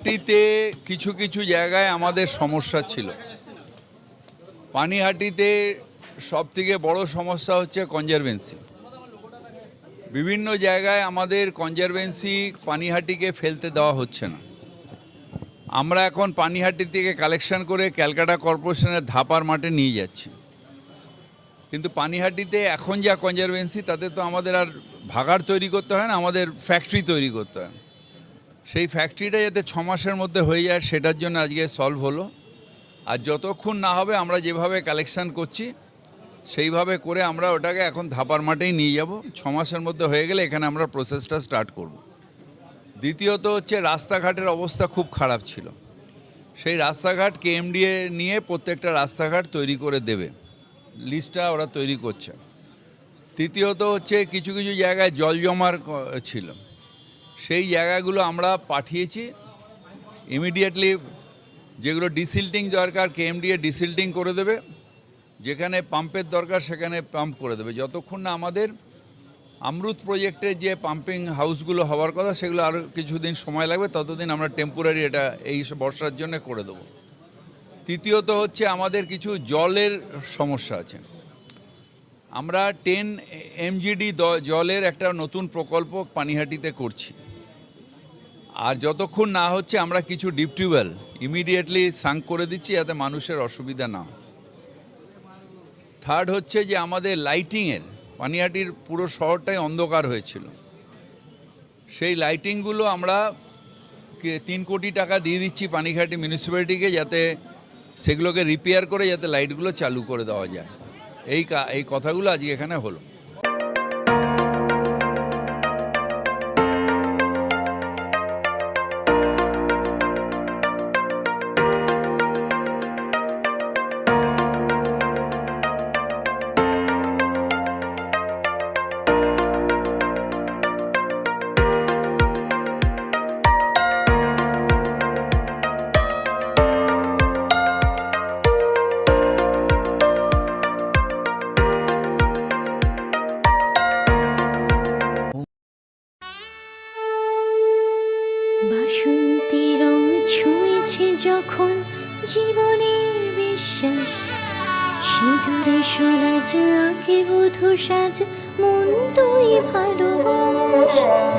পানিহাটিতে কিছু কিছু জায়গায় আমাদের সমস্যা ছিল। পানিহাটিতে সব থেকে বড় সমস্যা হচ্ছে কনজারভেন্সি বিভিন্ন জায়গায় আমাদের কনজারভেন্সি পানিহাটিকে ফেলতে দেওয়া হচ্ছে না। আমরা এখন পানিহাটি থেকে কালেকশন করে ক্যালকাটা কর্পোরেশনের ধাপার মাঠে নিয়ে যাচ্ছি। কিন্তু পানিহাটিতে এখন যা কনজারভেন্সি তাতে তো আমাদের আর ভাগাড় তৈরি করতে হয় না, আমাদের ফ্যাক্টরি তৈরি করতে হয় সেই ফ্যাক্টরিটা যাতে ছ মাসের মধ্যে হয়ে যায়, সেটার জন্য আজকে সলভ হলো। আর যতক্ষণ না হবে, আমরা যেভাবে কালেকশান করছি, সেইভাবে করে আমরা ওটাকে এখন ধাপার মাঠেই নিয়ে যাব। ছ মাসের মধ্যে হয়ে গেলে এখানে আমরা প্রসেসটা স্টার্ট করব। দ্বিতীয়ত হচ্ছে, রাস্তাঘাটের অবস্থা খুব খারাপ ছিল। সেই রাস্তাঘাট কেএমডিএ নিয়ে প্রত্যেকটা রাস্তাঘাট তৈরি করে দেবে। লিস্টটা ওরা তৈরি করছে। তৃতীয়ত হচ্ছে, কিছু কিছু জায়গায় জল জমার ছিল। সেই জায়গাগুলো আমরা পাঠিয়েছি। ইমিডিয়েটলি যেগুলো ডিসিল্টিং দরকার কেএমডিএ ডিসিল্টিং করে দেবে। যেখানে পাম্পের দরকার, সেখানে পাম্প করে দেবে। যতক্ষণ না আমাদের আমরুত প্রজেক্টের যে পাম্পিং হাউসগুলো হওয়ার কথা, সেগুলো আরও কিছুদিন সময় লাগবে, ততদিন আমরা টেম্পোরারি এটা, এই বর্ষার জন্য করে দেবো। তৃতীয়ত হচ্ছে আমাদের কিছু জলের সমস্যা আছে। আমরা টেন এমজিডি জলের একটা নতুন প্রকল্প পানিহাটিতে করছি। আর যতক্ষণ না হচ্ছে আমরা কিছু ডিপ টিউবওয়েল ইমিডিয়েটলি সাঙ্ক করে দিচ্ছি যাতে মানুষের অসুবিধা না থার্ড হচ্ছে যে আমাদের লাইটিংয়ের, পানিহাটির পুরো শহরটাই অন্ধকার হয়েছিল। সেই লাইটিংগুলো আমরা তিন কোটি টাকা দিয়ে দিচ্ছি পানিঘাটি মিউনিসিপ্যালিটিকে যাতে সেগুলোকে রিপেয়ার করে যাতে লাইটগুলো চালু করে দেওয়া যায়। এই এই কথাগুলো আজকে এখানে হলো। বিশ্বাস সিঁদুরে সরাজ আঁকে বধু সাজ মন তুই ভালোবাস।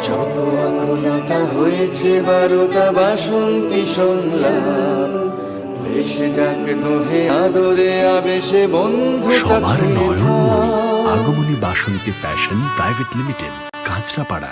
যত আকুলতা হয়েছে বারোটা বাসন্তী সংলাপ ভেসে যাক দোহে আদরে আবেশে বন্ধু সবার Nayanmoni Agamani Basanti fashion private limited Kanchrapara.